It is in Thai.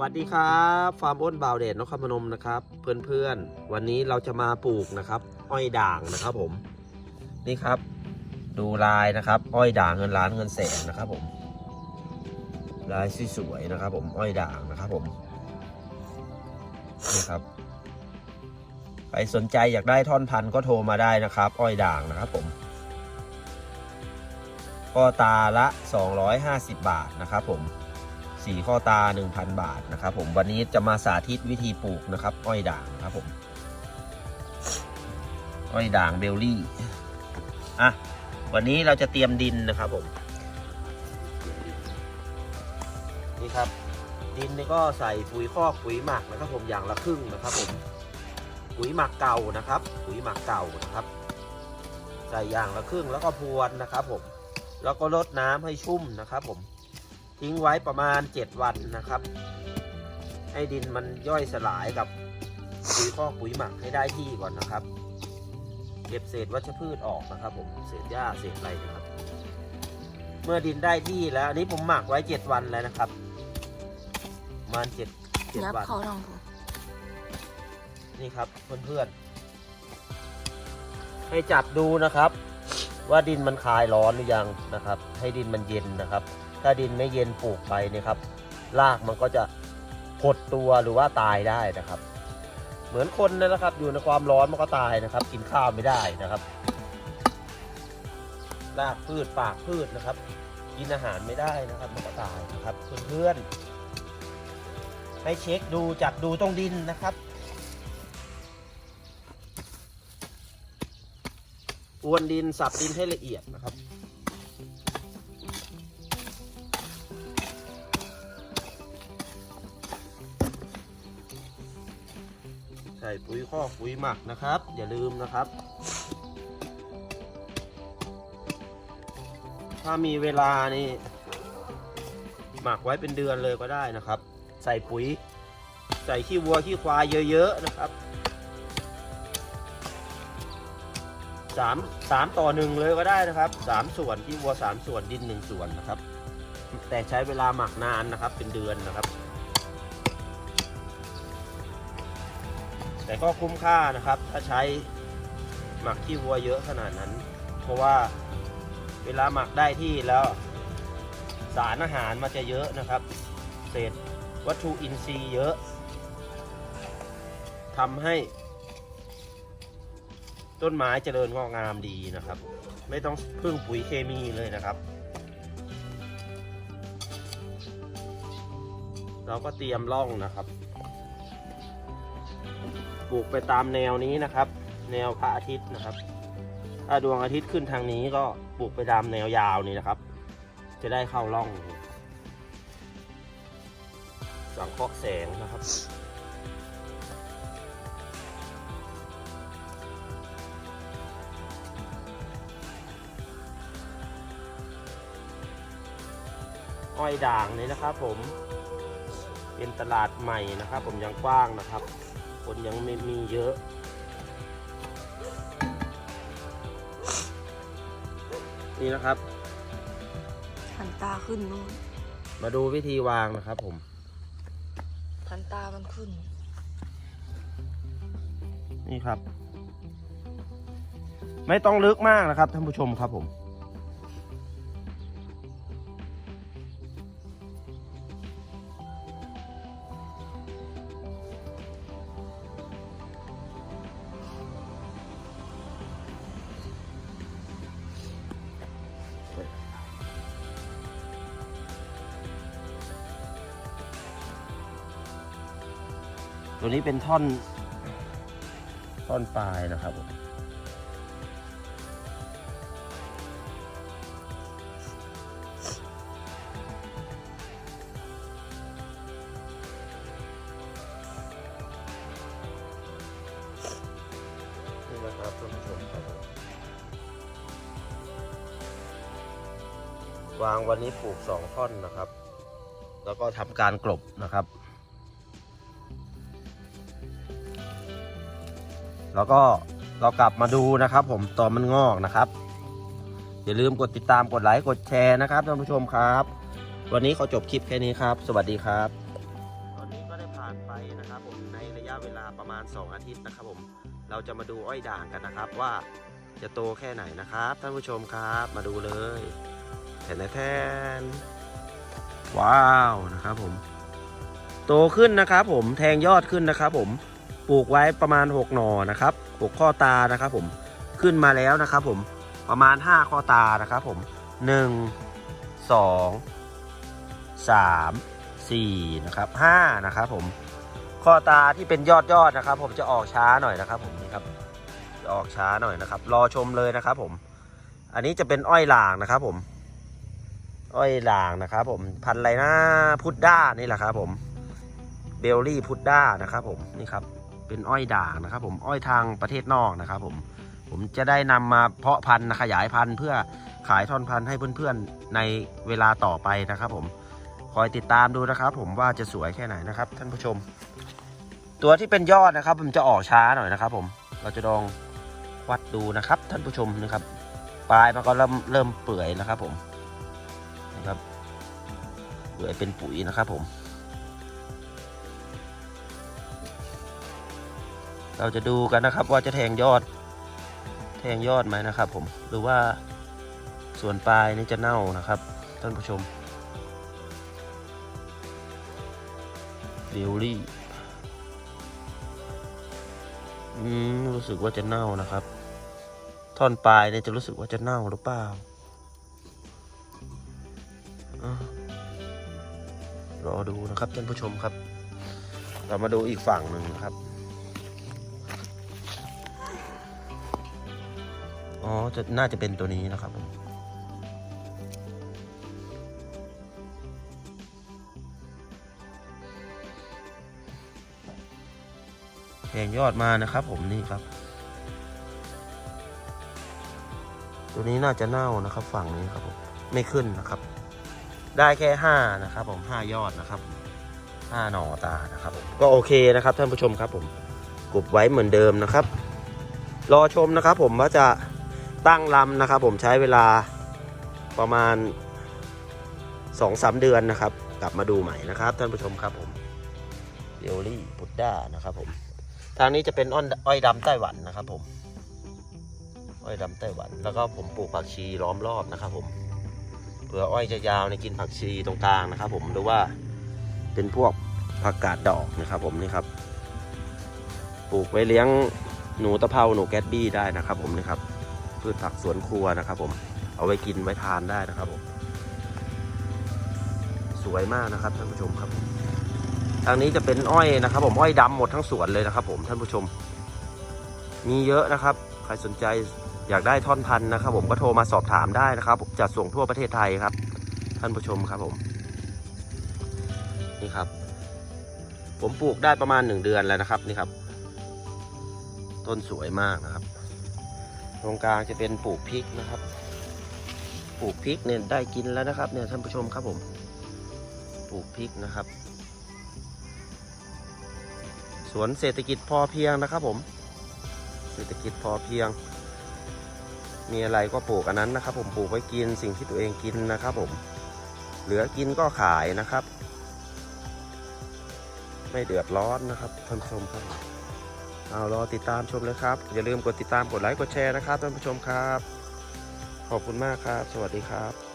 วัสดีครับฟาร์มอ้นบาวเดชนครพนมนะครับ เพื่อนๆ วันนี้เราจะมาปลูกนะครับ อ้อยด่างนะครับผม นี่ครับ ดูลายนะครับ อ้อยด่างเงินล้านเงินแสนนะครับผม ลายสวยๆนะครับ ผมอ้อยด่างนะครับผมนี่ครับใครสนใจอยากได้ท่อนพันธุ์ก็โทรมาได้นะครับ อ้อยด่างนะครับผมก็ตาละ 250 บาทนะครับผม สีข้อตา 1,000 บาทนะครับผมวันนี้จะมาสาธิตวิธีปลูกนะครับ อ้อยด่างนะครับผม อ้อยด่างเบลลี่อะวันนี้เราจะเตรียมดินนะครับผม นี่ครับ ดินนี่ก็ใส่ปุ๋ยคอกปุ๋ยหมักนะครับผมอย่างละครึ่งนะครับผมปุ๋ยหมักเก่านะครับ ปุ๋ยหมักเก่านะครับ ใส่อย่างละครึ่งแล้วก็พรวนนะครับผม แล้วก็รดน้ำให้ชุ่มนะครับผม ทิ้งไว้ประมาณ 7 วันนะครับ ให้ดินมันย่อยสลายกับปุ๋ยคอกปุ๋ยหมักให้ได้ที่ก่อนนะครับ เก็บเศษวัชพืชออกนะครับ ผมเศษหญ้าเศษอะไรนะครับ เมื่อดินได้ที่แล้วอันนี้ผมหมักไว้ 7 วันแล้วนะครับประมาณ7 7วันเขาลองดูนี่ครับเพื่อนๆให้จับดูนะครับ ว่าดินมันคลายร้อนหรือยังนะครับ ให้ดินมันเย็นนะครับ ถ้าดินไม่เย็นปลูกไปเนี่ยครับรากมันก็จะหดตัวหรือว่าตายได้นะครับ เหมือนคนนั่นแหละครับ อยู่ในความร้อนมันก็ตายนะครับ กินข้าวไม่ได้นะครับรากพืชปากพืชนะครับ กินอาหารไม่ได้นะครับ มันก็ตายนะครับเพื่อนๆให้เช็คดูจับดูตรงดินนะครับอวนดินสับดินให้ละเอียดนะครับ ส่ปุ๋ยคอกปุ๋ยหมักนะครับ อย่าลืมนะครับ ถ้ามีเวลานี่หมักไว้เป็นเดือนเลยก็ได้นะครับ ใส่ปุ๋ย ใส่ขี้วัวขี้ควายเยอะๆนะครับสามสามต่อหนึ่งเลยก็ได้นะครับสามส่วนที่วัวสามส่วนดินหนึ่งส่วนนะครับ แต่ใช้เวลาหมักนานนะครับเป็นเดือนนะครับ แต่ก็คุ้มค่านะครับ ถ้าใช้หมักขี้วัวเยอะขนาดนั้น เพราะว่าเวลาหมักได้ที่แล้ว สารอาหารมันจะเยอะนะครับ เศษวัตถุอินทรีย์เยอะทำให้ ต้นไม้เจริญงอกงามดีนะครับ ไม่ต้องพึ่งปุ๋ยเคมีเลยนะครับ เราก็เตรียมร่องนะครับ ปลูกไปตามแนวนี้นะครับ แนวพระอาทิตย์นะครับ ถ้าดวงอาทิตย์ขึ้นทางนี้ก็ปลูกไปตามแนวยาวนี้นะครับ จะได้เข้าร่อง สังเคราะห์แสงนะครับอ้อยด่างนี่นะครับผมเป็นตลาดใหม่นะครับ ผมยังกว้างนะครับ คนยังไม่มีเยอะ นี่นะครับ หันตาขึ้นนู่นมาดูวิธีวางนะครับผม หันตามันขึ้น นี่ครับ ไม่ต้องลึกมากนะครับท่านผู้ชมครับผม ตัวนี้เป็นท่อน ท่อนปลายนะครับผมนี่นะครับท่านผู้ชมครับวางวันนี้ปลูกสองท่อนนะครับ แล้วก็ทำการกลบนะครับ แล้วก็เรากลับมาดูนะครับ ผมตอนมันงอกนะครับ อย่าลืมกดติดตามกดไลค์กดแชร์นะครับท่านผู้ชมครับ วันนี้ขอจบคลิปแค่นี้ครับ สวัสดีครับ ตอนนี้ก็ได้ผ่านไปนะครับ ผมในระยะเวลาประมาณ 2 อาทิตย์นะครับ ผมเราจะมาดูอ้อยด่างกันนะครับ ว่าจะโตแค่ไหนนะครับ ท่านผู้ชมครับ มาดูเลยแทนแทนว้าวนะครับผม โตขึ้นนะครับ ผมแทงยอดขึ้นนะครับ ผม ปลูกไว้ประมาณ 6 หน่อนะครับ6ข้อตานะครับผมขึ้นมาแล้วนะครับผมประมาณ 5 ข้อตานะครับผม 1 2 3 4นะครับ5นะครับผมข้อตาที่เป็นยอดยอดนะครับ ผมจะออกช้าหน่อยนะครับ ผมนี่ครับจะออกช้าหน่อยนะครับ รอชมเลยนะครับผม อันนี้จะเป็นอ้อยหลางนะครับผม อ้อยหลางนะครับผมพันอะไรนะพุดด้านี่แหละครับผมเบลลี่พุดด้านะครับผมนี่ครับ เป็นอ้อยด่างนะครับ ผมอ้อยทางประเทศนอกนะครับ ผมผมจะได้นำมาเพาะพันธุ์ขยายพันธุ์เพื่อขายท่อนพันธุ์ให้เพื่อนๆในเวลาต่อไปนะครับ ผมคอยติดตามดูนะครับ ผมว่าจะสวยแค่ไหนนะครับ ท่านผู้ชม ตัวที่เป็นยอดนะครับผมจะออกช้าหน่อยนะครับ ผมเราจะลองวัดดูนะครับ ท่านผู้ชมนะครับ ปลายมันก็เริ่มเริ่มเปื่อยนะครับ ผมนะครับเปื่อยเป็นปุ๋ยนะครับ ผม เราจะดูกันนะครับว่าจะแทงยอด แทงยอดไหมนะครับ ผมหรือว่าส่วนปลายนี่จะเน่านะครับ ท่านผู้ชมเบลลี่อืมรู้สึกว่าจะเน่านะครับ ท่อนปลายเนี่ยจะรู้สึกว่าจะเน่าหรือเปล่าอรอดูนะครับท่านผู้ชมครับ เรามาดูอีกฝั่งหนึ่งนะครับ อ๋อจะน่าจะเป็นตัวนี้นะครับผมแทงยอดมานะครับผมนี่ครับ ตัวนี้น่าจะเน่านะครับฝั่งนี้ครับผมไม่ขึ้นนะครับ ได้แค่ห้านะครับผมห้ายอดนะครับห้าหน่อตานะครับก็โอเคนะครับท่านผู้ชมครับผมกบไว้เหมือนเดิมนะครับ รอชมนะครับผมว่าจะ ตั้งลำนะครับ ผมใช้เวลาประมาณสองสามเดือนนะครับ กลับมาดูใหม่นะครับ ท่านผู้ชมครับผมเดลลี่พุดด้านะครับผมทางนี้จะเป็นอ้อยอ้อยดำไต้หวันนะครับ ผม อ้อยดำไต้หวัน แล้วก็ผมปลูกผักชีล้อมรอบนะครับ ผมเผื่ออ้อยจะยาวในกินผักชีตรงกลางนะครับ ผมหรือว่าเป็นพวกผักกาดดอกนะครับ ผมนี่ครับปลูกไว้เลี้ยงหนูตะเภาหนูแก๊ดบี้ได้นะครับ ผมนี่ครับ พืชผักสวนครัวนะครับ ผม เอาไว้กินไว้ทานได้นะครับผม สวยมากนะครับท่านผู้ชมครับ ทางนี้จะเป็นอ้อยนะครับ ผมอ้อยดำหมดทั้งสวนเลยนะครับ ผมท่านผู้ชม มีเยอะนะครับ ใครสนใจอยากได้ท่อนพันธุ์นะครับ ผมก็โทรมาสอบถามได้นะครับจัดส่งทั่วประเทศไทยครับ ท่านผู้ชมครับผม นี่ครับ ผมปลูกได้ประมาณหนึ่งเดือนแล้วนะครับ นี่ครับ ต้นสวยมากนะครับ ตรงกลางจะเป็นปลูกพริกนะครับ ปลูกพริกเนี่ยได้กินแล้วนะครับ เนี่ยท่านผู้ชมครับผม ปลูกพริกนะครับ สวนเศรษฐกิจพอเพียงนะครับผม เศรษฐกิจพอเพียง มีอะไรก็ปลูกอันนั้นนะครับ ผมปลูกไว้กินสิ่งที่ตัวเองกินนะครับ ผม เหลือกินก็ขายนะครับ ไม่เดือดร้อนนะครับท่านผู้ชมครับ เอารอติดตามชมเลยครับ อย่าลืมกดติดตามกดไลค์กดแชร์นะครับท่านผู้ชมครับ ขอบคุณมากครับ สวัสดีครับ